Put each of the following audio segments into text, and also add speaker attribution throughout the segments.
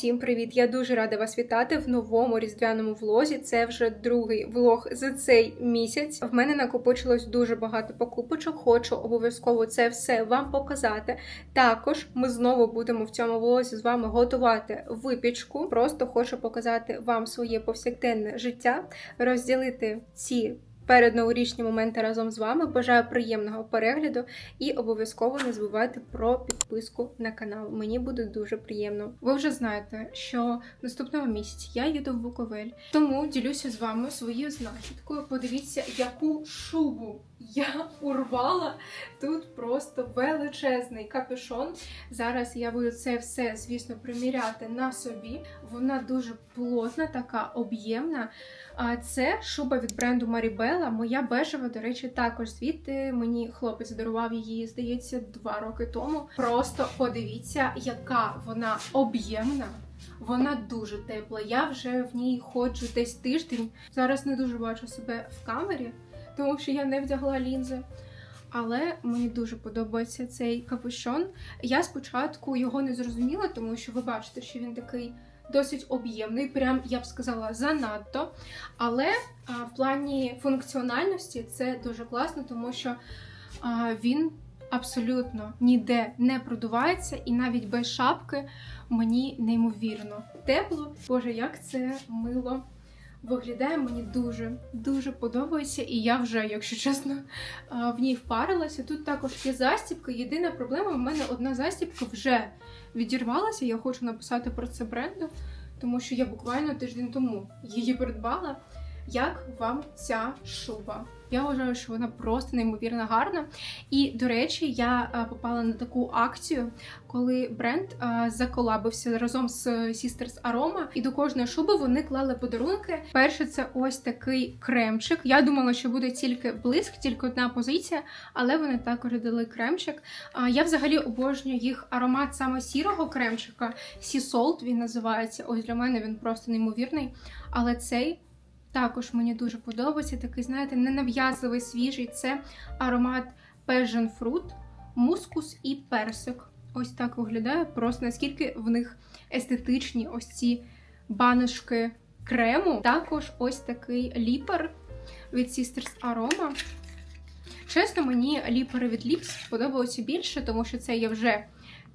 Speaker 1: Усім привіт! Я дуже рада вас вітати в новому різдвяному влозі. Це вже другий влог за цей місяць. В мене накопичилось дуже багато покупочок. Хочу обов'язково це все вам показати. Також ми знову будемо в цьому влозі з вами готувати випічку. Просто хочу показати вам своє повсякденне життя, розділити ці. Передноворічні моменти разом з вами. Бажаю приємного перегляду і обов'язково не забувайте про підписку на канал. Мені буде дуже приємно. Ви вже знаєте, що наступного місяця я їду в Буковель, тому ділюся з вами своєю знахідкою. Подивіться, яку шубу я урвала. Тут просто величезний капюшон. Зараз я буду це все, звісно, приміряти на собі. Вона дуже плотна, така об'ємна. А це шуба від бренду Maribella. Моя бежева, до речі, також звідти мені хлопець дарував її, здається, два роки тому. Просто подивіться, яка вона об'ємна. Вона дуже тепла. Я вже в ній ходжу десь тиждень. Зараз не дуже бачу себе в камері, тому що я не вдягла лінзи. Але мені дуже подобається цей капюшон. Я спочатку його не зрозуміла, тому що ви бачите, що він такий досить об'ємний, прям я б сказала, занадто. Але а, в плані функціональності це дуже класно, тому що а, він абсолютно ніде не продувається, і навіть без шапки мені неймовірно тепло. Боже, як це мило. Виглядає мені дуже дуже подобається, і я вже, якщо чесно, в ній впарилася. Тут також є застібка. Єдина проблема в мене одна застібка вже відірвалася. Я хочу написати про це бренду, тому що я буквально тиждень тому її придбала. Як вам ця шуба? Я вважаю, що вона просто неймовірно гарна. І, до речі, я е, попала на таку акцію, коли бренд е, заколабився разом з Sisters Aroma, і до кожної шуби вони клали подарунки. Перше, це ось такий кремчик. Я думала, що буде тільки блиск, тільки одна позиція, але вони також дали кремчик. Я взагалі обожнюю їх аромат саме сірого кремчика. Sea Salt він називається. Ось для мене він просто неймовірний. Але цей. Також мені дуже подобається такий, знаєте, ненав'язливий свіжий. Це аромат Passion Fruit, мускус і персик. Ось так виглядає. Просто наскільки в них естетичні ось ці баночки крему. Також ось такий ліпер від Sisters Aroma. Чесно, мені ліпери від Lips сподобалося більше, тому що це я вже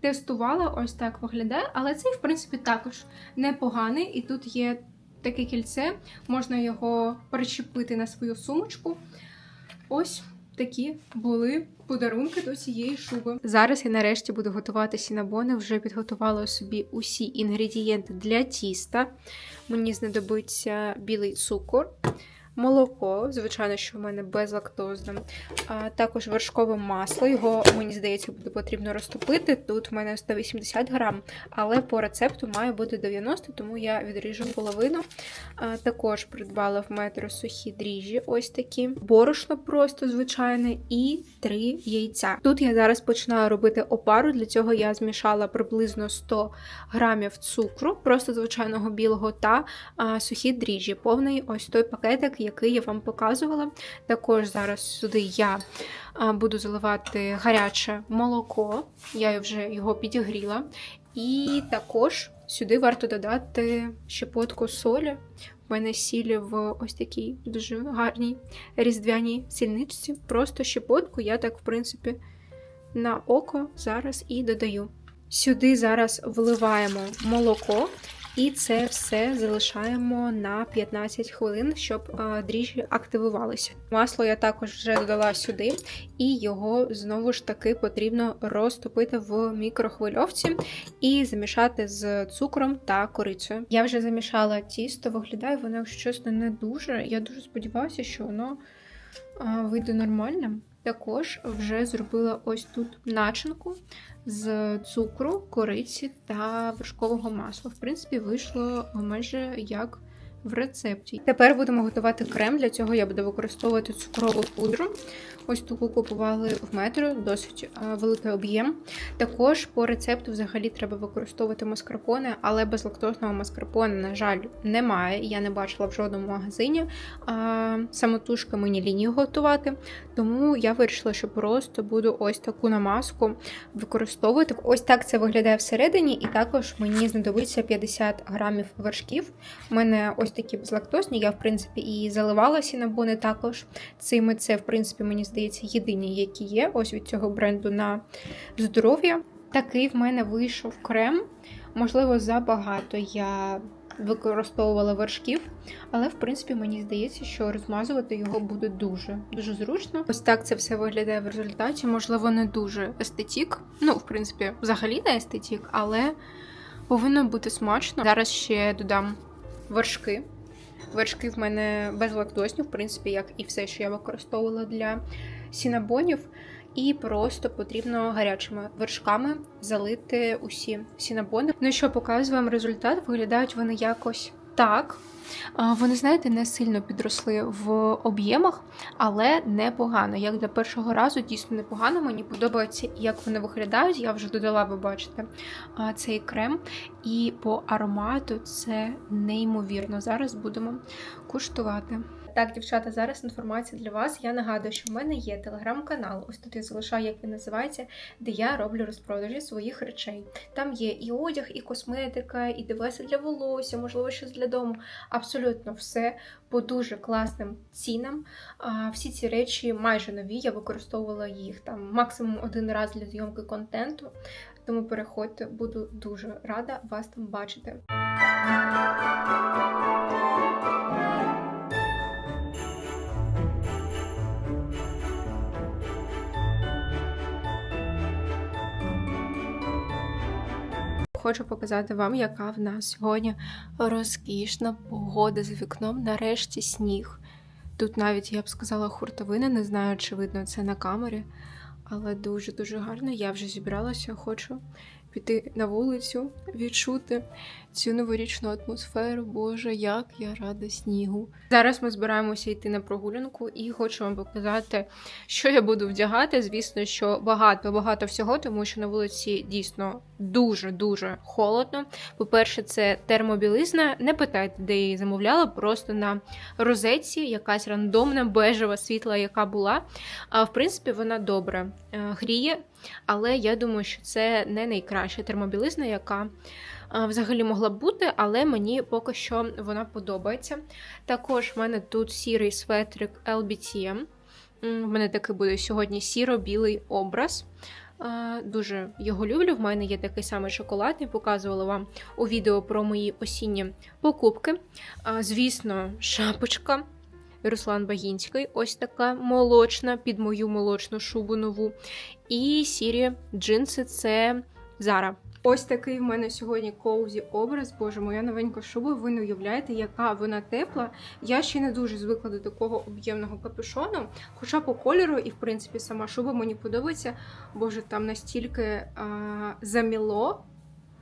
Speaker 1: тестувала, ось так виглядає. Але цей, в принципі, також непоганий. І тут є таке кільце, можна його причепити на свою сумочку. Ось такі були подарунки до цієї шуби. Зараз я нарешті буду готувати сінабони. Вже підготувала собі усі інгредієнти для тіста. Мені знадобиться білий цукор. Молоко, звичайно, що в мене безлактозне, а також вершкове масло. Його, мені здається, буде потрібно розтопити. Тут в мене 180 грам, але по рецепту має бути 90, тому я відріжу половину. А Також придбала в метро сухі дріжджі, ось такі, борошно просто звичайне, і 3 яйця. Тут я зараз починаю робити опару, для цього я змішала приблизно 100 грамів цукру, просто звичайного білого, та а, сухі дріжджі, повний ось той пакетик який я вам показувала. Також зараз сюди я буду заливати гаряче молоко, я вже його підігріла. І також сюди варто додати щепотку солі. У мене сілі в ось такій дуже гарній різдвяній сільничці. Просто щепотку я так, в принципі, на око зараз і додаю. Сюди зараз вливаємо молоко. І це все залишаємо на 15 хвилин, щоб дріжджі активувалися. Масло я також вже додала сюди, і його знову ж таки потрібно розтопити в мікрохвильовці і замішати з цукром та корицею. Я вже замішала тісто, виглядає воно, якщо чесно, не дуже. Я дуже сподіваюся, що воно вийде нормальним. Також вже зробила ось тут начинку з цукру, кориці та вершкового масла. В принципі, вийшло майже як в рецепті. Тепер будемо готувати крем. Для цього я буду використовувати цукрову пудру. Ось таку купували в метро, досить е, великий об'єм. Також по рецепту взагалі треба використовувати маскарпоне, але безлактозного маскарпоне, на жаль, немає. Я не бачила в жодному магазині. А, Самотужки мені лінію готувати. Тому я вирішила, що просто буду ось таку намазку використовувати. Ось так це виглядає всередині, і також мені знадобиться 50 грамів вершків. У мене ось такі безлактозні, я, в принципі, і заливала сінабони також. Цими це, в принципі, мені здається, єдині, які є. Ось від цього бренду на здоров'я. Такий в мене вийшов крем. Можливо, забагато я використовувала вершків, але, в принципі, мені здається, що розмазувати його буде дуже дуже зручно. Ось так це все виглядає в результаті. Можливо, не дуже естетік. Ну, в принципі, взагалі не естетік, але повинно бути смачно. Зараз ще додам вершки. Вершки в мене безлактозні, в принципі, як і все, що я використовувала для сінабонів. І просто потрібно гарячими вершками залити усі сінабони. Ну що, показую вам результат. Виглядають вони якось так. Вони, знаєте, не сильно підросли в об'ємах, але непогано. Як для першого разу, дійсно непогано. Мені подобається, як вони виглядають. Я вже додала, ви бачите, цей крем. І по аромату це неймовірно. Зараз будемо куштувати. Так, дівчата, зараз інформація для вас. Я нагадую, що в мене є телеграм-канал. Ось тут я залишаю, як він називається, де я роблю розпродажі своїх речей. Там є і одяг, і косметика, і девеси для волосся, можливо, щось для дому. Абсолютно все по дуже класним цінам. Всі ці речі майже нові. Я використовувала їх там максимум один раз для зйомки контенту. Тому переходьте, буду дуже рада вас там бачити. Хочу показати вам, яка в нас сьогодні розкішна погода за вікном. Нарешті сніг. Тут навіть, я б сказала, хуртовина, не знаю, чи видно це на камері, але дуже-дуже гарно. Я вже зібралася, хочу піти на вулицю, відчути цю новорічну атмосферу. Боже, як я рада снігу. Зараз ми збираємося йти на прогулянку і хочу вам показати, що я буду вдягати. Звісно, що багато-багато всього, тому що на вулиці дійсно дуже-дуже холодно. По-перше, це термобілизна. Не питайте, де її замовляла, просто на розетці якась рандомна бежева світла, яка була. А в принципі, вона добре е, гріє, але я думаю, що це не найкраща термобілизна, яка взагалі могла б бути, але мені поки що вона подобається. Також в мене тут сірий светрик LBTM. У мене такий буде сьогодні сіро-білий образ. Дуже його люблю. В мене є такий самий шоколадний, показувала вам у відео про мої осінні покупки. Звісно, шапочка. Руслан Багінський, ось така молочна, під мою молочну шубу нову. І сірі джинси це Зара. Ось такий в мене сьогодні коузі образ. Боже, моя новенька шуба. Ви не уявляєте, яка вона тепла. Я ще не дуже звикла до такого об'ємного капюшону. Хоча по кольору, і в принципі сама шуба мені подобається. Боже, там настільки а, заміло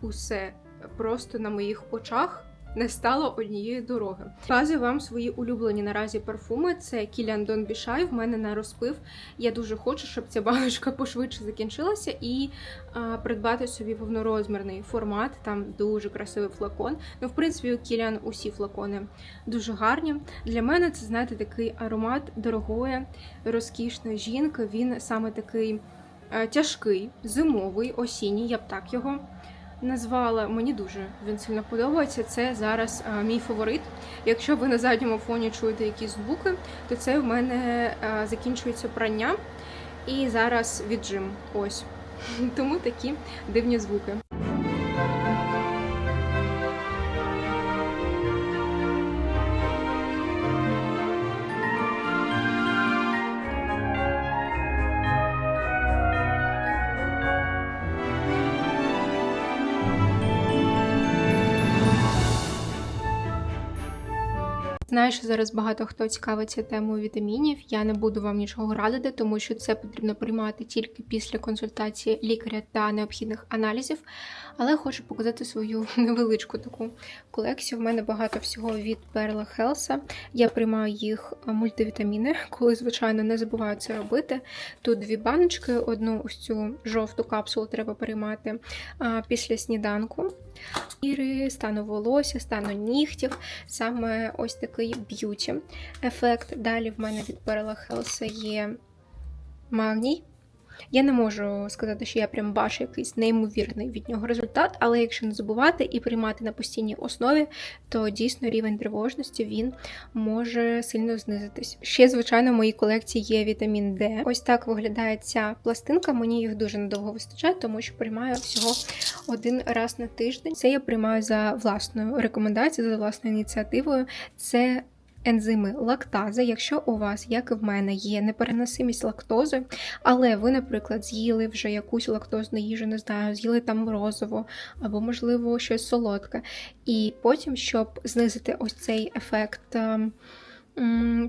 Speaker 1: усе просто на моїх очах не стало однієї дороги. Показую вам свої улюблені наразі парфуми. Це Кіліан Дон Бішай. В мене на розпив. Я дуже хочу, щоб ця баночка пошвидше закінчилася, і а, придбати собі повнорозмірний формат. Там дуже красивий флакон. Ну, в принципі, у Кіліан усі флакони дуже гарні. Для мене це, знаєте, такий аромат дорогої, розкішної жінки. Він саме такий тяжкий, зимовий, осінній, я б так його назвала. Мені дуже він сильно подобається. Це зараз а, мій фаворит. Якщо ви на задньому фоні чуєте якісь звуки, то це в мене а, закінчується прання і зараз віджим. Ось тому такі дивні звуки. Знаю, що зараз багато хто цікавиться темою вітамінів. Я не буду вам нічого радити, тому що це потрібно приймати тільки після консультації лікаря та необхідних аналізів. Але хочу показати свою невеличку таку колекцію. В мене багато всього від Perla Health. Я приймаю їх мультивітаміни, коли, звичайно, не забуваю це робити. Тут дві баночки, одну ось цю жовту капсулу треба приймати після сніданку. Іри, стану волосся, стану нігтів, саме ось такий б'юті ефект. Далі в мене від Perla Health є магній. Я не можу сказати, що я прям бачу якийсь неймовірний від нього результат, але якщо не забувати і приймати на постійній основі, то дійсно рівень тривожності він може сильно знизитись. Ще, звичайно, в моїй колекції є вітамін Д. Ось так виглядає ця пластинка. Мені їх дуже недовго вистачає, тому що приймаю всього один раз на тиждень. Це я приймаю за власною рекомендацією, за власною ініціативою. Це Ензими лактази, якщо у вас, як і в мене, є непереносимість лактози, але ви, наприклад, з'їли вже якусь лактозну їжу, не знаю, з'їли там морозиво або, можливо, щось солодке. І потім, щоб знизити ось цей ефект.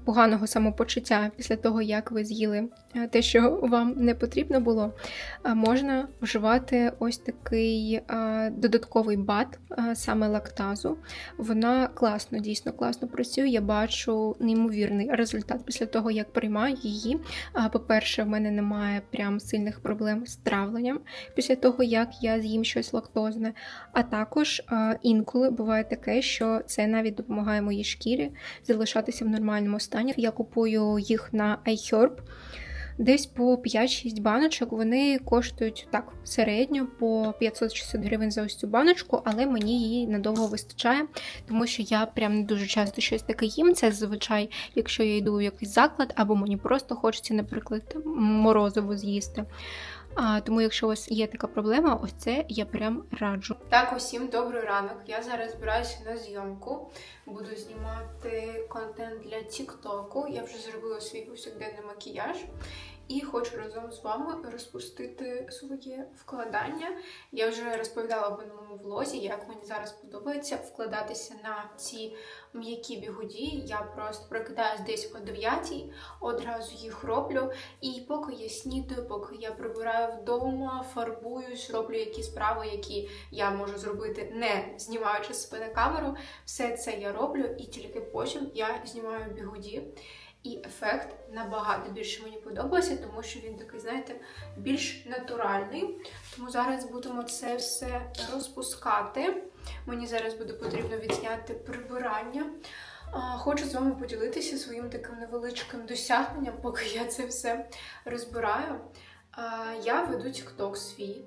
Speaker 1: Поганого самопочуття після того, як ви з'їли е, те, що вам не потрібно було, е, можна вживати ось такий е, додатковий бат, саме лактазу. Вона класно, дійсно класно працює. Я бачу неймовірний результат після того, як приймаю її. По-перше, в мене немає прям сильних проблем з травленням після того, як я з'їм щось лактозне. А також інколи буває таке, що це навіть допомагає моїй шкірі залишатися в нормальному стані. Я купую їх на iHerb. Десь по 5-6 баночок вони коштують так середньо по 560 гривень за ось цю баночку, але мені її надовго вистачає, тому що я прям не дуже часто щось таке їм. Це зазвичай, якщо я йду в якийсь заклад, або мені просто хочеться, наприклад, морозиво з'їсти. А, тому, якщо у вас є така проблема, ось це я прям раджу. Так, усім добрий ранок. Я зараз збираюся на зйомку. Буду знімати контент для Тіктоку. Я вже зробила свій повсякденний макіяж. І хочу разом з вами розпустити своє вкладання. Я вже розповідала в минулому влозі, як мені зараз подобається вкладатися на ці м'які бігуді. Я просто прокидаюсь десь о 9, одразу їх роблю. І поки я снідаю, поки я прибираю вдома, фарбуюсь, роблю якісь справи, які я можу зробити, не знімаючи себе на камеру, все це я роблю, і тільки потім я знімаю бігуді. І ефект набагато більше мені подобається, тому що він такий, знаєте, більш натуральний. Тому зараз будемо це все розпускати. Мені зараз буде потрібно відзняти прибирання. Хочу з вами поділитися своїм таким невеличким досягненням, поки я це все розбираю. Я веду TikTok свій.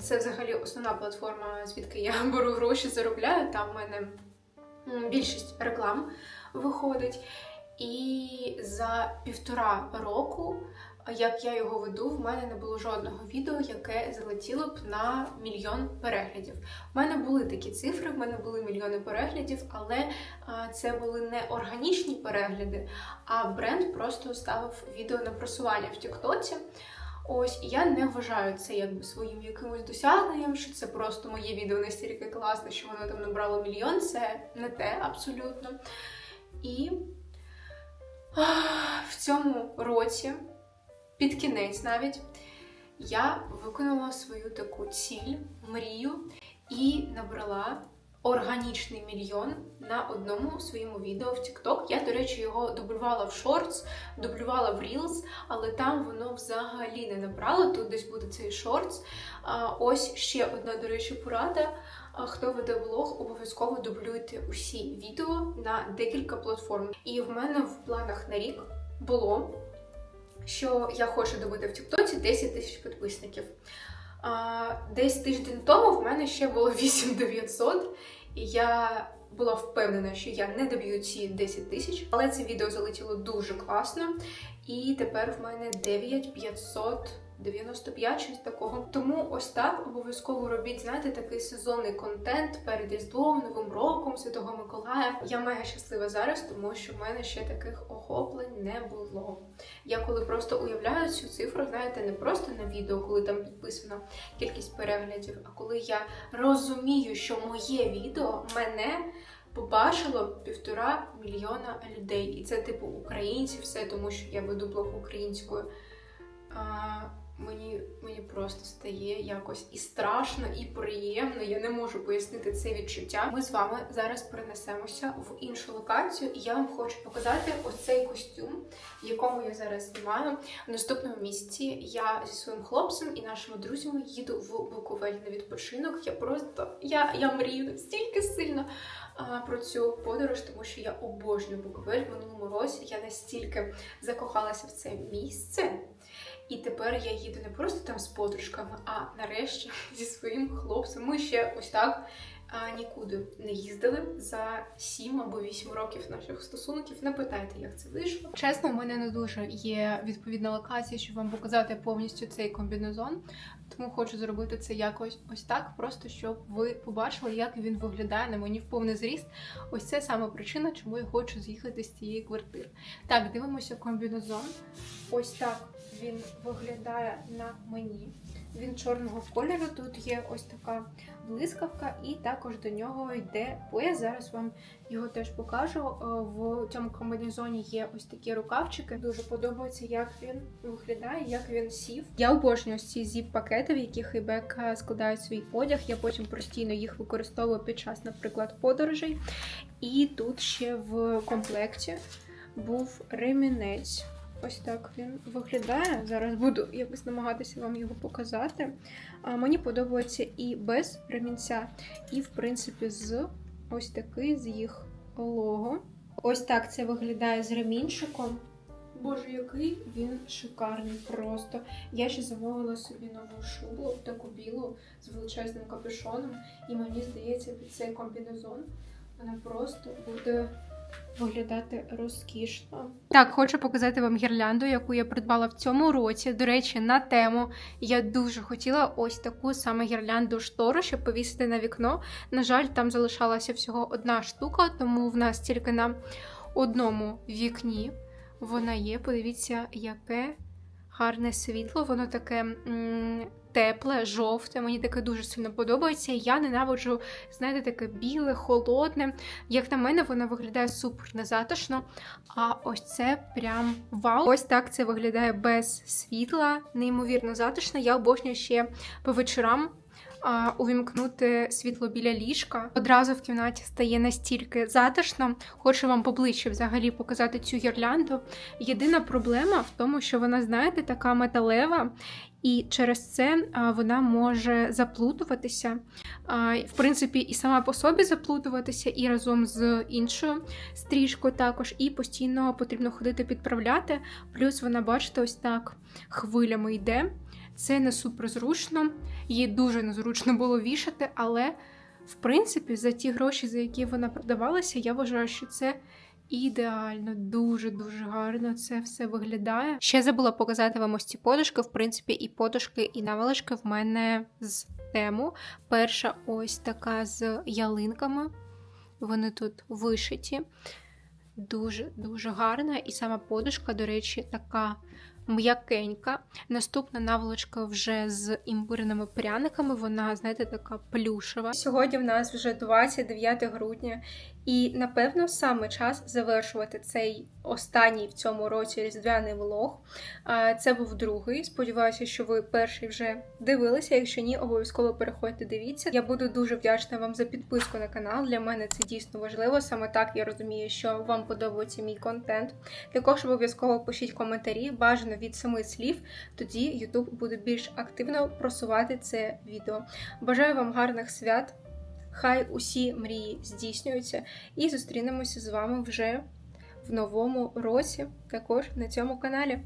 Speaker 1: Це взагалі основна платформа, звідки я беру гроші, заробляю. Там в мене більшість реклам виходить. І за півтора року, як я його веду, в мене не було жодного відео, яке залетіло б на мільйон переглядів. У мене були такі цифри, в мене були мільйони переглядів, але це були не органічні перегляди, а бренд просто ставив відео на просування в Тіктоці. Ось я не вважаю це якби своїм якимось досягненням, що це просто моє відео настільки класне, що воно там набрало мільйон. Це не те абсолютно. І в цьому році, під кінець навіть, я виконала свою таку ціль, мрію і набрала органічний мільйон на одному своєму відео в TikTok. Я, до речі, його дублювала в Shorts, дублювала в Reels, але там воно взагалі не набрало. Тут десь буде цей. А, Ось ще одна, до речі, порада. Хто веде влог, обов'язково дублюйте усі відео на декілька платформ. І в мене в планах на рік було, що я хочу добити в Тіктоці 10 тисяч підписників. А, Десь тиждень тому в мене ще було 8900, і я була впевнена, що я не доб'ю ці 10 тисяч, але це відео залетіло дуже класно. І тепер в мене 9500 95 щось такого. Тому ось так обов'язково робіть, знаєте, такий сезонний контент перед Різдвом, Новим роком, Святого Миколая. Я мега щаслива зараз, тому що в мене ще таких охоплень не було. Я коли просто уявляю цю цифру, знаєте, не просто на відео, коли там підписана кількість переглядів, а коли я розумію, що моє відео мене побачило півтора мільйона людей. І це типу українці, все тому що я веду блог українською. А, мені, мені просто стає якось і страшно, і приємно. Я не можу пояснити це відчуття. Ми з вами зараз перенесемося в іншу локацію, і я вам хочу показати ось цей костюм, в якому я зараз знімаю. В наступному місці я зі своїм хлопцем і нашими друзями їду в Буковель на відпочинок. Я просто я, я мрію настільки сильно про цю подорож, тому що я обожнюю Буковель в минулому році. Я настільки закохалася в це місце. І тепер я їду не просто там з подружками, а нарешті зі своїм хлопцем. Ми ще ось так а, нікуди не їздили за 7 або 8 років наших стосунків. Не питайте, як це вийшло. Чесно, у мене не дуже є відповідна локація, щоб вам показати повністю цей комбінезон. Тому хочу зробити це якось ось так, просто щоб ви побачили, як він виглядає на мені в повний зріст. Ось це саме причина, чому я хочу з'їхати з цієї квартири. Так, дивимося комбінезон. Ось так він виглядає на мені. Він чорного кольору. Тут є ось така блискавка, і також до нього йде пояс. Зараз вам його теж покажу. Е, В цьому комбінезоні є ось такі рукавчики. Дуже подобається, як він виглядає, як він сів. Я обожнюю ці зіп-пакети, в яких Ібека складає свій одяг. Я потім постійно їх використовую під час, наприклад, подорожей. І тут ще в комплекті був ремінець. Ось так він виглядає. Зараз буду якось намагатися вам його показати. А, мені подобається і без ремінця, і, в принципі, з ось такий з їх лого. Ось так це виглядає з ремінчиком. Боже, який він шикарний просто. Я ще замовила собі нову шубу, таку білу з величезним капюшоном, і мені здається, під цей комбінезон вона просто буде виглядати розкішно. Так, хочу показати вам гірлянду, яку я придбала в цьому році. До речі, на тему я дуже хотіла ось таку саме гірлянду штору, щоб повісити на вікно. На жаль, там залишалася всього одна штука, тому в нас тільки на одному вікні вона є. Подивіться, яке гарне світло, воно таке. М- Тепле, жовте, мені таке дуже сильно подобається. Я ненавиджу, знаєте, таке біле, холодне. Як на мене, воно виглядає супер незатишно. А ось це прям вау. Ось так це виглядає без світла, неймовірно затишно. Я обожнюю ще по вечорам. Увімкнути світло біля ліжка. Одразу в кімнаті стає настільки затишно. Хочу вам поближче взагалі показати цю гірлянду. Єдина проблема в тому, що вона, знаєте, така металева, і через це вона може заплутуватися. В принципі, і сама по собі заплутуватися, і разом з іншою стрічкою також. І постійно потрібно ходити підправляти. Плюс вона, бачите, ось так хвилями йде. Це не суперзручно, її дуже незручно було вішати, але в принципі за ті гроші, за які вона продавалася, я вважаю, що це ідеально, дуже-дуже гарно це все виглядає. Ще забула показати вам ось ці подушки. В принципі, і подушки, і наволочки в мене з тему. Перша ось така з ялинками. Вони тут вишиті. Дуже-дуже гарна. І сама подушка, до речі, така м'якенька. Наступна наволочка вже з імбирними пряниками. Вона, знаєте, така плюшева. Сьогодні в нас вже 29 грудня, і напевно саме час завершувати цей останній в цьому році різдвяний влог. Це був другий. Сподіваюся, що ви перший вже дивилися. Якщо ні, обов'язково переходьте, дивіться. Я буду дуже вдячна вам за підписку на канал. Для мене це дійсно важливо. Саме так я розумію, що вам подобається мій контент. Також обов'язково пишіть коментарі, бажано від семи слів. Тоді YouTube буде більш активно просувати це відео. Бажаю вам гарних свят. Хай усі мрії здійснюються, і зустрінемося з вами вже в новому році, також на цьому каналі.